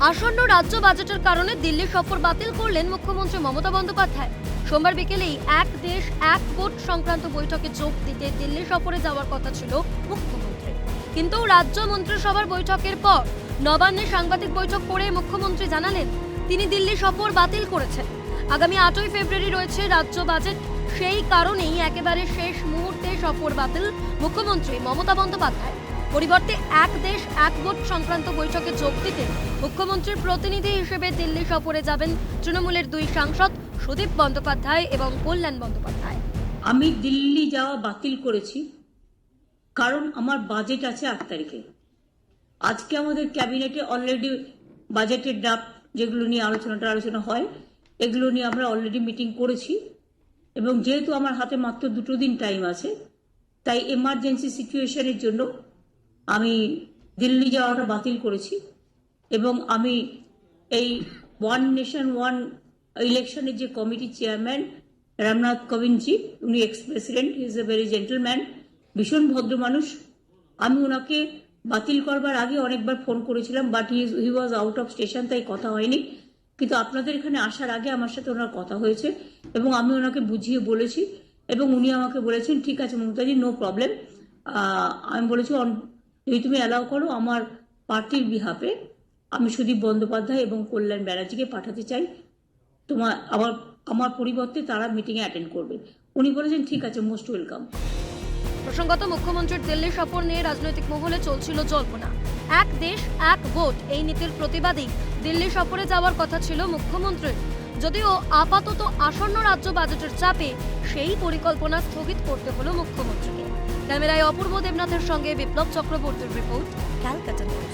আসন্ন রাজ্য বাজেটের কারণে দিল্লি সফর বাতিল করলেন মুখ্যমন্ত্রী মমতা বন্দ্যোপাধ্যায়। সোমবার বিকেলেই এক দেশ, এক ভোট সংক্রান্ত বৈঠকে যোগ দিতে দিল্লি সফরে যাওয়ার কথা ছিল মুখ্যমন্ত্রী। কিন্তু রাজ্য মন্ত্রিসভার বৈঠকের পর নবান্নে সাংবাদিক বৈঠক করে মুখ্যমন্ত্রী জানালেন, তিনি দিল্লি সফর বাতিল করেছেন। আগামী আটই ফেব্রুয়ারি রয়েছে রাজ্য বাজেট। সেই কারণেই একেবারে শেষ মুহূর্তে সফর বাতিল মুখ্যমন্ত্রী মমতা বন্দ্যোপাধ্যায়। পরিবর্তে এক দেশ এক ভোট সংক্রান্ত বৈঠকে যোগ দিতে মুখ্যমন্ত্রীর প্রতিনিধি হিসেবে দিল্লি সফরে যাবেন তৃণমূলের দুই সাংসদ সুদীপ বন্দ্যোপাধ্যায় এবং কল্যাণ বন্দ্যোপাধ্যায়। আমি দিল্লি যাওয়া বাতিল করেছি কারণ আমার বাজেট আছে আট তারিখে। আজকে আমাদের ক্যাবিনেটে অলরেডি বাজেটের ড্রাফট যেগুলো নিয়ে আলোচনাটা আলোচনা হয়, এগুলো নিয়ে আমরা অলরেডি মিটিং করেছি এবং যেহেতু আমার হাতে মাত্র দুটো দিন টাইম আছে, তাই এমার্জেন্সি সিচুয়েশনের জন্য আমি দিল্লি যাওয়াটা বাতিল করেছি এবং আমি এই ওয়ান নেশন, ওয়ান ইলেকশনের যে কমিটি চেয়ারম্যান রামনাথ কোবিন্দজি উনি ex president is a very gentleman ভীষণ ভদ্র মানুষ। আমি ওনাকে বাতিল করবার আগে অনেকবার ফোন করেছিলাম but he was out of station তাই কথা হয়নি। কিন্তু আপনাদের এখানে আসার আগে আমার সাথে ওনার কথা হয়েছে এবং আমি ওনাকে বুঝিয়ে বলেছি এবং উনি আমাকে বলেছেন, ঠিক আছে মমতাজি নো প্রবলেম আমি বলেছি "অন- যদি তুমি অ্যালাউ করো, আমার পার্টির বিহাফে আমি সুদীপ বন্দ্যোপাধ্যায় এবং কল্যাণ ব্যানার্জিকে পাঠাতে চাই। তোমার, আমার আমার পরিবর্তে তারা মিটিংয়ে অ্যাটেন্ড করবে। উনি বলেছেন, ঠিক আছে মোস্ট ওয়েলকাম প্রসঙ্গত, মুখ্যমন্ত্রীর দিল্লি সফর নিয়ে রাজনৈতিক মহলে চলছিল জল্পনা। এক দেশ, এক ভোট, এই নীতির প্রতিবাদেই দিল্লি সফরে যাওয়ার কথা ছিল মুখ্যমন্ত্রীর। যদিও আপাতত আসন্ন রাজ্য বাজেটের চাপে সেই পরিকল্পনা স্থগিত করতে হলো মুখ্যমন্ত্রীকে। ক্যামেরায় অপূর্ব দেবনাথের সঙ্গে বিপ্লব চক্রবর্তীর রিপোর্ট ক্যালকাটা নিউজ।